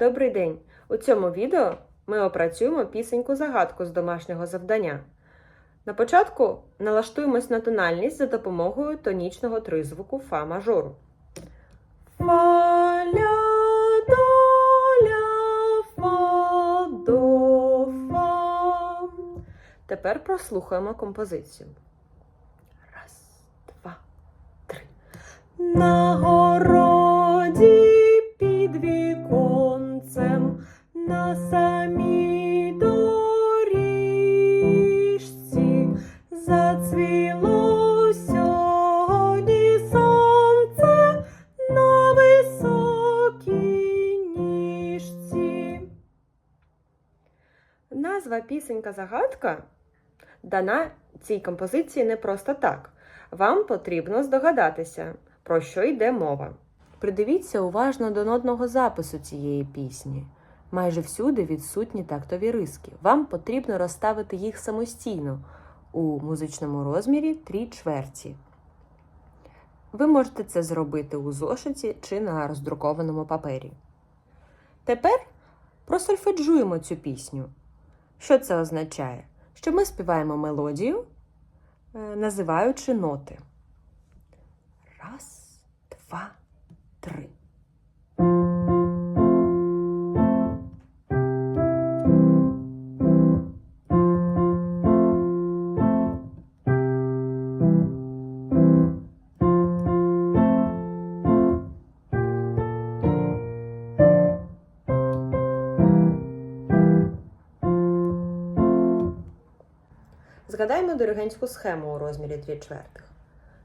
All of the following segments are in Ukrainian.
Добрий день! У цьому відео ми опрацюємо пісеньку-загадку з домашнього завдання. На початку налаштуємось на тональність за допомогою тонічного тризвуку фа мажору. Фа, ля, до, ля, фа, до, фа. Тепер прослухаємо композицію. Раз, два, три. На самій доріжці зацвіло на високій ніжці. Назва пісенька загадка дана цій композиції не просто так. Вам потрібно здогадатися, про що йде мова. Придивіться уважно до нотного запису цієї пісні. Майже всюди відсутні тактові риски. Вам потрібно розставити їх самостійно у музичному розмірі трі чверті. Ви можете це зробити у зошиті чи на роздрукованому папері. Тепер просольфеджуємо цю пісню. Що це означає? Що ми співаємо мелодію, е, називаючи ноти. Раз, два, Згадаймо диригентську схему у розмірі 2 чвертих.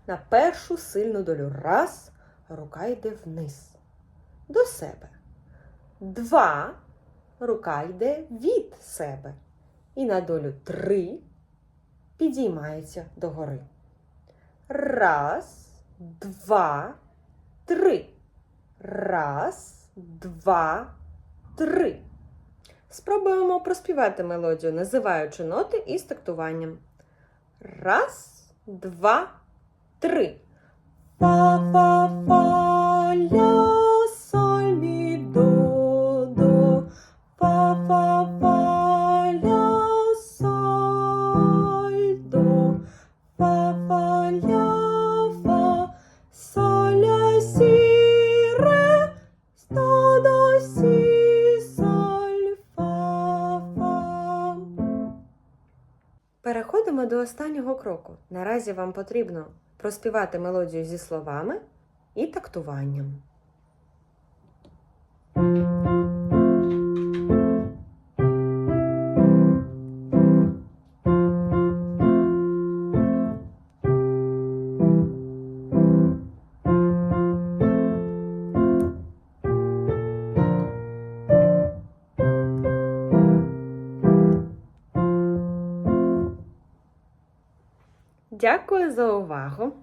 На першу сильну долю раз рука йде вниз. До себе. Два рука йде від себе. І на долю три підіймається догори. Раз, два, три. Раз, два, три. Спробуємо проспівати мелодію, називаючи ноти із тактуванням. Раз, два, три. Фа, Переходимо до останнього кроку. Наразі вам потрібно проспівати мелодію зі словами і тактуванням. Дякую за увагу!